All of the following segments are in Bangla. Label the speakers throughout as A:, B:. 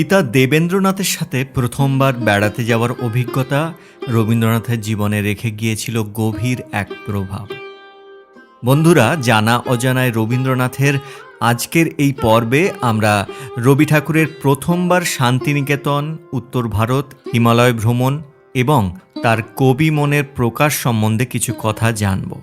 A: পিতা দেবেন্দ্রনাথের সাথে প্রথমবার বেড়াতে যাওয়ার অভিজ্ঞতা রবীন্দ্রনাথের জীবনে রেখে গিয়েছিল গভীর এক প্রভাব। বন্ধুরা, জানা অজানায় রবীন্দ্রনাথের আজকের এই পর্বে আমরা রবি ঠাকুরের প্রথমবার শান্তিনিকেতন, উত্তর ভারত, হিমালয় ভ্রমণ এবং তার কবি মনের প্রকাশ সম্বন্ধে কিছু কথা জানব।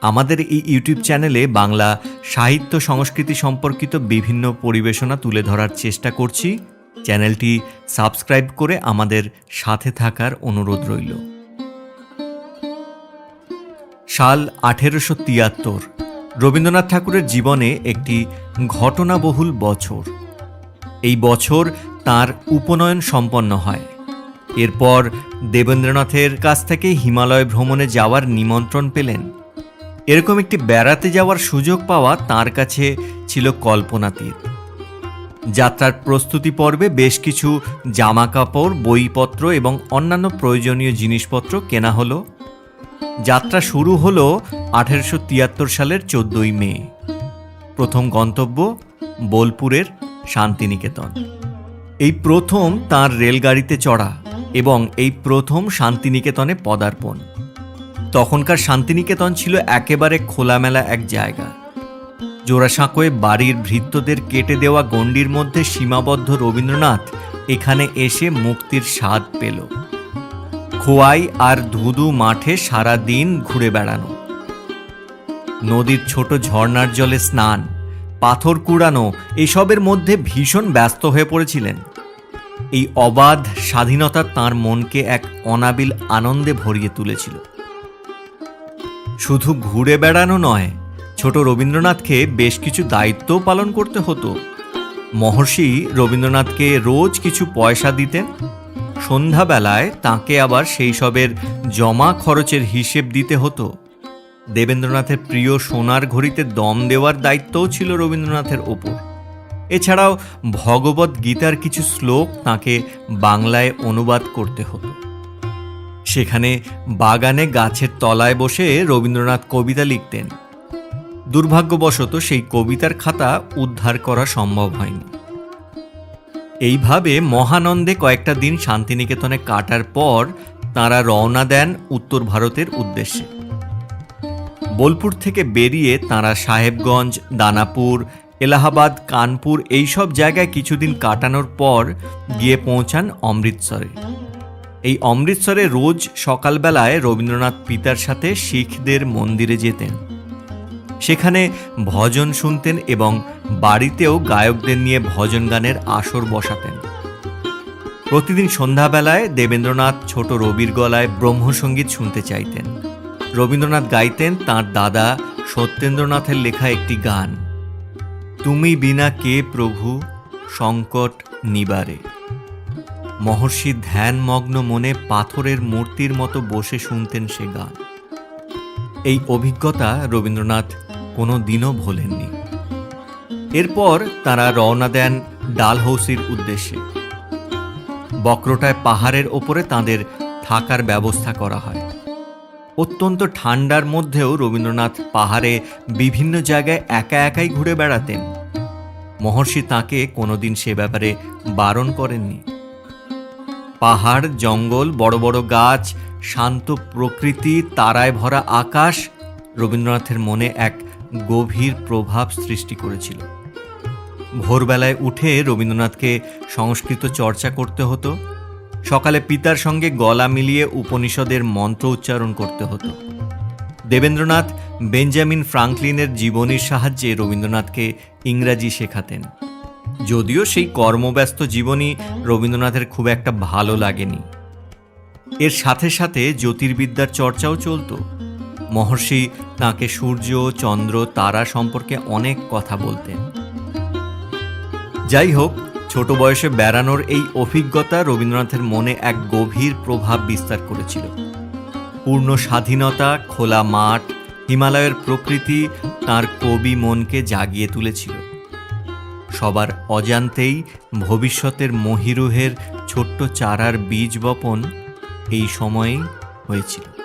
A: আমাদের এই ইউটিউব চ্যানেলে বাংলা সাহিত্য সংস্কৃতি সম্পর্কিত বিভিন্ন পরিবেশনা তুলে ধরার চেষ্টা করছি। চ্যানেলটি সাবস্ক্রাইব করে আমাদের সাথে থাকার অনুরোধ রইল। সাল আঠেরোশো তিয়াত্তর, রবীন্দ্রনাথ ঠাকুরের জীবনে একটি ঘটনাবহুল বছর। এই বছর তার উপনয়ন সম্পন্ন হয়। এরপর দেবেন্দ্রনাথের কাছ থেকে হিমালয় ভ্রমণে যাওয়ার নিমন্ত্রণ পেলেন। এরকম একটি বেড়াতে যাওয়ার সুযোগ পাওয়া তার কাছে ছিল কল্পনাতীত। যাত্রার প্রস্তুতি পর্বে বেশ কিছু জামা কাপড় বইপত্র এবং অন্যান্য প্রয়োজনীয় জিনিসপত্র কেনা হলো। যাত্রা শুরু হলো আঠেরোশো তিয়াত্তর সালের চোদ্দই মে। প্রথম গন্তব্য বোলপুরের শান্তিনিকেতন। এই প্রথম তার রেলগাড়িতে চড়া এবং এই প্রথম শান্তিনিকেতনে পদার্পণ। তখনকার শান্তিনিকেতন ছিল একেবারে খোলামেলা এক জায়গা। জোড়াসাঁকোয় বাড়ির ভৃত্যদের কেটে দেওয়া গণ্ডির মধ্যে সীমাবদ্ধ রবীন্দ্রনাথ এখানে এসে মুক্তির স্বাদ পেল। খোয়াই আর ধুধু মাঠে সারা দিন ঘুরে বেড়ানো। নদীর ছোট ঝর্ণার জলে স্নান, পাথর কুড়ানো, এসবের মধ্যে ভীষণ ব্যস্ত হয়ে পড়েছিলেন। এই অবাধ স্বাধীনতা তার মনকে এক অনাবিল আনন্দে ভরিয়ে তুলেছিল। শুধু ঘুরে বেড়ানো নয় ছোট রবীন্দ্রনাথকে বেশ কিছু দায়িত্বও পালন করতে হতো। মহর্ষি রবীন্দ্রনাথকে রোজ কিছু পয়সা দিতেন। সন্ধ্যাবেলায় তাকে আবার সেই সবের জমা খরচের হিসেব দিতে হতো। দেবেন্দ্রনাথের প্রিয় সোনার ঘড়িতে দম দেওয়ার দায়িত্বও ছিল রবীন্দ্রনাথের ওপর। এছাড়াও ভগবত গীতার কিছু শ্লোক তাকে বাংলায় অনুবাদ করতে হতো। সেখানে বাগানে গাছের তলায় বসে রবীন্দ্রনাথ কবিতা লিখতেন। দুর্ভাগ্যবশত সেই কবিতার খাতা উদ্ধার করা সম্ভব হয়নি। এইভাবে মহানন্দে কয়েকটা দিন শান্তিনিকেতনে কাটার পর তাঁরা রওনা দেন উত্তর ভারতের উদ্দেশ্যে। বোলপুর থেকে বেরিয়ে তাঁরা সাহেবগঞ্জ, দানাপুর, এলাহাবাদ, কানপুর এইসব জায়গায় কিছুদিন কাটানোর পর গিয়ে পৌঁছান অমৃতসরে। এই অমৃতসরে রোজ সকালবেলায় রবীন্দ্রনাথ পিতার সাথে শিখদের মন্দিরে যেতেন। সেখানে ভজন শুনতেন এবং বাড়িতেও গায়কদের নিয়ে ভজন গানের আসর বসাতেন। প্রতিদিন সন্ধ্যাবেলায় দেবেন্দ্রনাথ ছোট রবির গলায় ব্রহ্মসঙ্গীত শুনতে চাইতেন। রবীন্দ্রনাথ গাইতেন তার দাদা সত্যেন্দ্রনাথের লেখা একটি গান, তুমি বিনা কে প্রভু, সংকট নিবারে। মহর্ষি ধ্যানমগ্ন মনে পাথরের মূর্তির মতো বসে শুনতেন সে গান। এই অভিজ্ঞতা রবীন্দ্রনাথ কোনো দিনও ভোলেননি। এরপর তারা রওনা দেন ডালহৌসির উদ্দেশ্যে। বক্রটায় পাহাড়ের ওপরে তাদের থাকার ব্যবস্থা করা হয়। অত্যন্ত ঠান্ডার মধ্যেও রবীন্দ্রনাথ পাহাড়ে বিভিন্ন জায়গায় একা একাই ঘুরে বেড়াতেন। মহর্ষি তাকে কোনোদিন সে ব্যাপারে বারণ করেননি। পাহাড়, জঙ্গল, বড় বড় গাছ, শান্ত প্রকৃতি, তারায় ভরা আকাশ, রবীন্দ্রনাথের মনে এক গভীর প্রভাব সৃষ্টি করেছিল। ভোরবেলায় উঠে রবীন্দ্রনাথকে সংস্কৃত চর্চা করতে হতো, সকালে পিতার সঙ্গে গলা মিলিয়ে উপনিষদের মন্ত্র উচ্চারণ করতে হতো। দেবেন্দ্রনাথ বেঞ্জামিন ফ্রাঙ্কলিনের জীবনীর সাহায্যে রবীন্দ্রনাথকে ইংরাজি শেখাতেন। যদিও সেই কর্মব্যস্ত জীবনী রবীন্দ্রনাথের খুব একটা ভালো লাগেনি। এর সাথে সাথে জ্যোতির্বিদ্যার চর্চাও চলতো। মহর্ষি তাকে সূর্য, চন্দ্র, তারা সম্পর্কে অনেক কথা বলতেন। যাই হোক, ছোট বয়সে বেড়ানোর এই অভিজ্ঞতা রবীন্দ্রনাথের মনে এক গভীর প্রভাব বিস্তার করেছিল। পূর্ণ স্বাধীনতা, খোলা মাঠ, হিমালয়ের প্রকৃতি তার কবি মনকে জাগিয়ে তুলেছিল। সবার অজান্তেই ভবিষ্যতের মহিরুহের ছোট্ট চারার বীজ বপন এই সময়েই হয়েছিল।